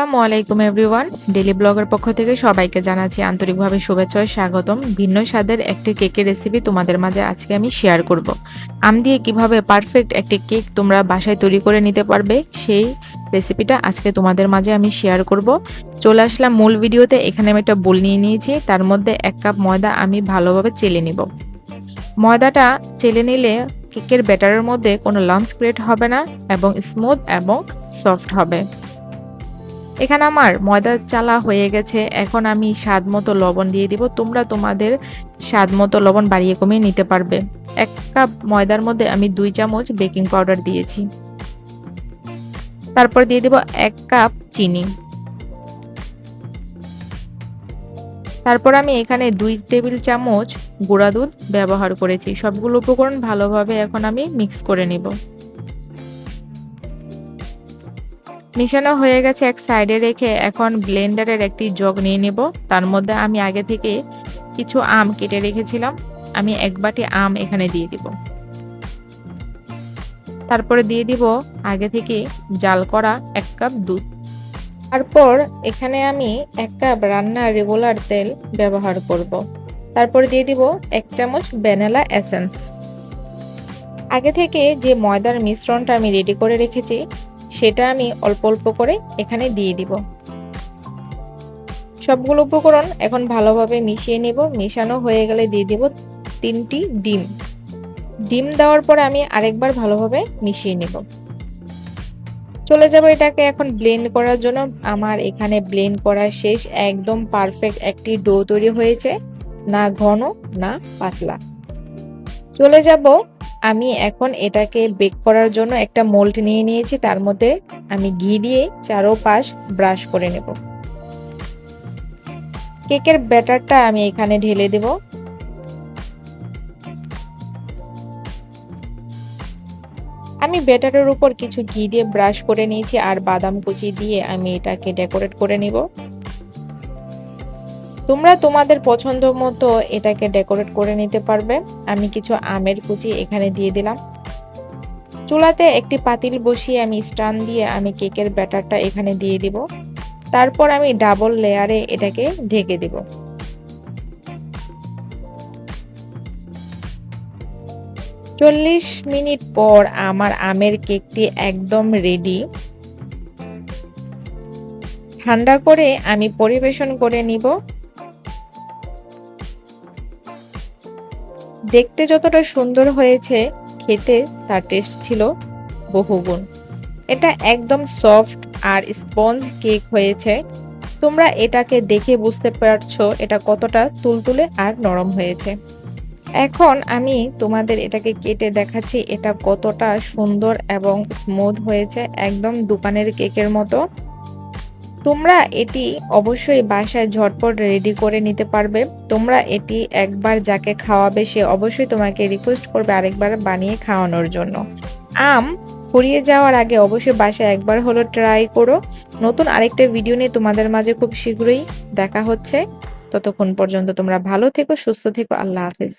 আসসালামু আলাইকুম, everyone. Daily ব্লগের পক্ষ থেকে সবাইকে জানাচ্ছি আন্তরিকভাবে শুভেচ্ছা স্বাগতম। ভিন্ন স্বাদের একটি কেকের রেসিপি তোমাদের মাঝে আজকে আমি শেয়ার করব। আম দিয়ে কীভাবে পারফেক্ট একটি কেক তোমরা বাসায় তৈরি করে নিতে পারবে, সেই রেসিপিটা আজকে তোমাদের মাঝে আমি শেয়ার করব। চলে আসলাম মূল ভিডিওতে, এখানে আমি একটা বোল নিয়ে নিয়েছি। তার মধ্যে এক কাপ ময়দা আমি ভালোভাবে চেলে নিব। ময়দাটা চেলে নিলে কেকের ব্যাটারের মধ্যে কোনো লাম্পস ক্রিয়েট হবে না এবং স্মুথ এবং সফট হবে। এখানে আমার ময়দা চালা হয়ে গেছে। এখন আমি স্বাদ মতো লবণ দিয়ে দিব। তোমরা তোমাদের স্বাদ মতো লবণ বাড়িয়ে কমিয়ে নিতে পারবে। এক কাপ ময়দার মধ্যে আমি দুই চামচ বেকিং পাউডার দিয়েছি। তারপর দিয়ে দিব এক কাপ চিনি। তারপর আমি এখানে দুই টেবিল চামচ গুঁড়া দুধ ব্যবহার করেছি। সবগুলো উপকরণ ভালোভাবে এখন আমি মিক্স করে নিব। মিশানো হয়ে গেছে এক সাইডে রেখে এখন ব্লেন্ডারের একটি জগ নিয়ে নেব। তার মধ্যে আমি আগে থেকে কিছু আম কেটে রেখেছিলাম। আমি এক বাটি আম এখানে দিয়ে দিব। তারপরে দিয়ে দিব আগে থেকে জাল করা এক কাপ দুধ। তারপর এখানে আমি এক কাপ রান্নার রেগুলার তেল ব্যবহার করব। তারপর দিয়ে দিব এক চামচ ভ্যানিলা এসেন্স আগে থেকে যে ময়দার মিশ্রণটা আমি রেডি করে রেখেছি সেটা আমি অল্প অল্প করে এখানে দিয়ে দিব। সবগুলো উপকরণ এখন ভালোভাবে মিশিয়ে নেব। মিশানো হয়ে গেলে দিয়ে দিব তিনটি ডিম। ডিম দেওয়ার পরে আমি আরেকবার ভালোভাবে মিশিয়ে নেব। চলে যাব এটাকে এখন ব্লেন্ড করার জন্য। আমার এখানে ব্লেন্ড করা শেষ, একদম পারফেক্ট একটি ডো তৈরি হয়েছে। না ঘন, না পাতলা। চলে যাব আমি এখন এটাকে বেক করার জন্য একটা মোল্ড নিয়ে নিয়েছি, তার মধ্যে আমি ঘি দিয়ে চারো পাশ ব্রাশ করে নেব। কেকের ব্যাটারটা আমি এখানে ঢেলে দেব। আমি ব্যাটারের উপর কিছু ঘি দিয়ে ব্রাশ করে নিয়েছি, আর বাদাম কুচি দিয়ে আমি এটাকে ডেকোরেট করে নিব। তোমরা তোমাদের পছন্দ মতো এটাকে ডেকোরেট করে নিতে পারবে। আমি কিছু আমের কুচি এখানে দিয়ে দিলাম। চুলাতে একটি পাতিল বসিয়ে আমি স্টান দিয়ে আমি কেকের ব্যাটারটা এখানে দিয়ে দিব। তারপর আমি ডাবল লেয়ারে এটাকে ঢেকে দিব। চল্লিশ মিনিট পর আমার আমের কেকটি একদম রেডি। ঠান্ডা করে আমি পরিবেশন করে নিব। দেখতে যতটা সুন্দর হয়েছে, খেতে তার টেস্ট ছিল বহুগুণ। এটা একদম সফট আর স্পঞ্জ কেক হয়েছে। তোমরা এটাকে দেখে বুঝতে পারছ এটা কতটা তুলতুলে আর নরম হয়েছে। এখন আমি তোমাদের এটাকে কেটে দেখাচ্ছি, এটা কতটা সুন্দর এবং স্মুথ হয়েছে, একদম দোকানের কেকের মতো। তোমরা এটি অবশ্যই বাসায় ঝটপট রেডি করে নিতে পারবে। তোমরা এটি একবার যাকে খাওয়াবে, সে অবশ্যই তোমাকে রিকোয়েস্ট করবে আরেকবার বানিয়ে খাওয়ানোর জন্য। আম ফুরিয়ে যাওয়ার আগে অবশ্যই বাসায় একবার হলো ট্রাই করো। নতুন আরেকটা ভিডিও নিয়ে তোমাদের মাঝে খুব শীঘ্রই দেখা হচ্ছে। ততক্ষণ পর্যন্ত তোমরা ভালো থেকো, সুস্থ থেকো, আল্লাহ হাফিজ।